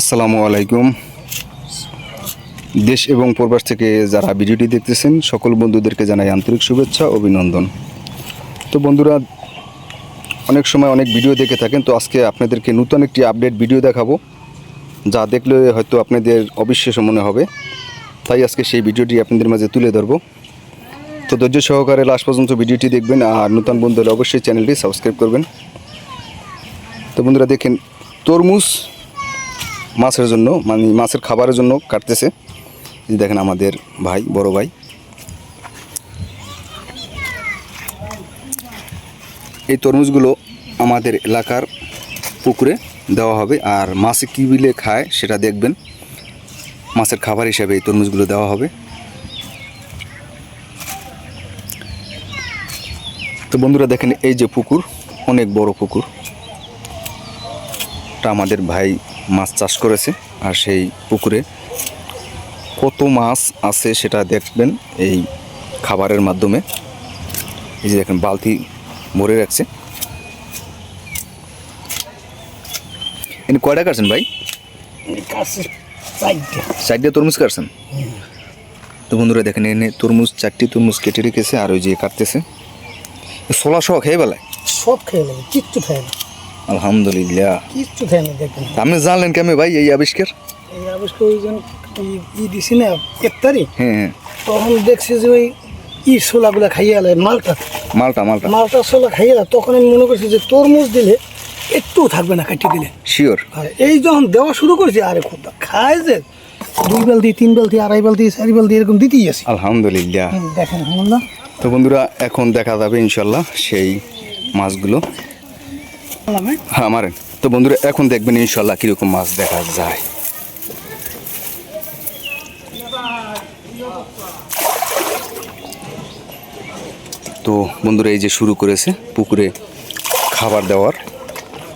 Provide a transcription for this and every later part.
আসসালামু আলাইকুম। দেশ এবং প্রবাস থেকে যারা ভিডিওটি দেখতেছেন, সকল বন্ধুদেরকে জানাই আন্তরিক শুভেচ্ছা, অভিনন্দন। তো বন্ধুরা, অনেক সময় অনেক ভিডিও দেখে থাকেন, তো আজকে আপনাদেরকে নতুন একটি আপডেট ভিডিও দেখাবো, যা দেখলে হয়তো আপনাদের অবিশ্বাস মনে হবে। তাই আজকে সেই ভিডিওটি আপনাদের মাঝে তুলে ধরবো। তো ধৈর্য সহকারে লাস্ট পর্যন্ত ভিডিওটি দেখবেন, আর নতুন বন্ধু হলে অবশ্যই চ্যানেলটি সাবস্ক্রাইব করবেন। তো বন্ধুরা, দেখেন, তরমুজ মাছের জন্য মানে মাছের খাবারের জন্য কাটতেছে। দেখেন আমাদের ভাই, বড় ভাই। এই তরমুজগুলো আমাদের এলাকার পুকুরে দেওয়া হবে, আর মাছে কী বিলে খায় সেটা দেখবেন। মাছের খাবার হিসাবে এই তরমুজগুলো দেওয়া হবে। তো বন্ধুরা দেখেন, এই যে পুকুর, অনেক বড় পুকুর। টা আমাদের ভাই মাছ চাষ করেছে আর সেই পুকুরে কত মাছ আছে সেটা দেখবেন এই খাবারের মাধ্যমে। এই যে দেখেন বালতি ভরে রাখছে। এনে কয়টা কাটছেন ভাই? চারটে। তরমুজ কাটছেন? তো বন্ধুরা দেখেন এনে তরমুজ চারটি তরমুজ কেটে রেখেছে আর ওই যে কাটতেছে। ছোলা সহ খেয়ে বেলায় সব খেয়ে নেবে কিচ্ছু খায় না। আলহামদুলিল্লাহ। কিচ্ছু খায় না দেখবেন আপনি জানলেন কেমন ভাই এই আবিষ্কার? এই আবিষ্কার ওই জন ই- দিছি না এক তারিখ? হ্যাঁ হ্যাঁ। তখন দেখছি যে ওই ই ছোলাগুলা খাইয়ে আলে মালটা। মালটা মালটা। মালটা ছোলা খাইয়ে তখন আমি মনে করছি যে তরমুজ দিলে একটু থাকবে না কাটিয়ে দিলে। শিওর এই যখন দেওয়া শুরু করেছি আরে খুদা খায় যে। দুই বালতি তিন বালতি আড়াই বালতি চারি বালতি এরকম দিতেই আছে। আলহামদুলিল্লাহ। দেখেন না? তো বন্ধুরা এখন দেখা যাবে ইনশাল্লাহ সেই মাছগুলো। হ্যাঁ? আমার তো বন্ধুরা, এখন দেখবেন ইনশাল্লাহ কীরকম মাছ দেখা যায়। তো বন্ধুরা, এই যে শুরু করেছে পুকুরে খাবার দেওয়ার।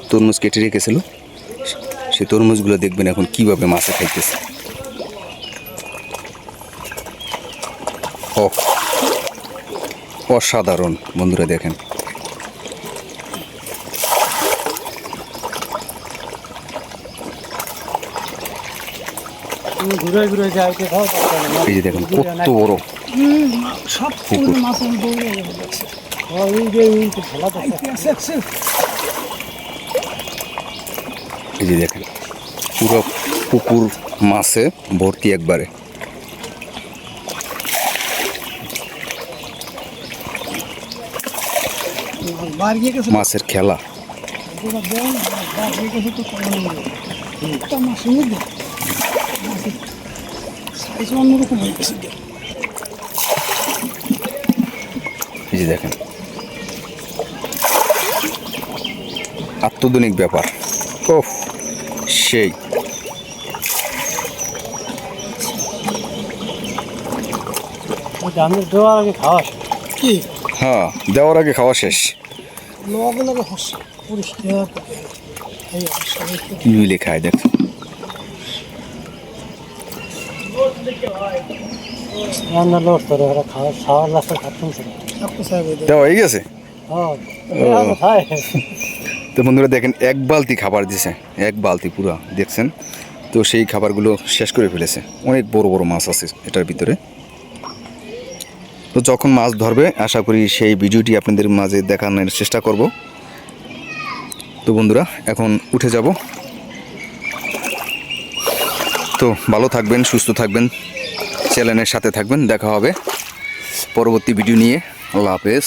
তরমুজ কেটে রেখেছিল। সেই তরমুজগুলো দেখবেন এখন কীভাবে মাছে খাইতেছে। অসাধারণ, বন্ধুরা দেখেন। এই যে দেখেন কত বড়। সব পুকুর। দেখছি এই যে দেখেন পুরো পুকুর মাছে ভর্তি একবারে। মাছের খেলা। মাছের সাইজ অন্যরকম হয়ে গেছে এই যে দেখেন। আত্মধুনিক ব্যাপার। ও সেই। দেওয়ার আগে খাওয়া কি? হ্যাঁ দেওয়ার আগে খাওয়া শেষ। লগে লগে হচ্ছে। পরিষ্কার। মিলে খায় দেখ হয়ে গেছে? হ্যাঁ তো বন্ধুরা দেখেন এক বালতি খাবার দিছে এক বালতি পুরা দেখছেন? তো সেই খাবারগুলো শেষ করে ফেলেছে। অনেক বড় বড় মাছ আছে এটার ভিতরে। তো যখন মাছ ধরবে আশা করি সেই ভিডিওটি আপনাদের মাঝে দেখানোর চেষ্টা করব। তো বন্ধুরা এখন উঠে যাব। তো ভালো থাকবেন, সুস্থ থাকবেন, চ্যানেলের সাথে থাকবেন, দেখা হবে পরবর্তী ভিডিও নিয়ে। আল্লাহ হাফেজ।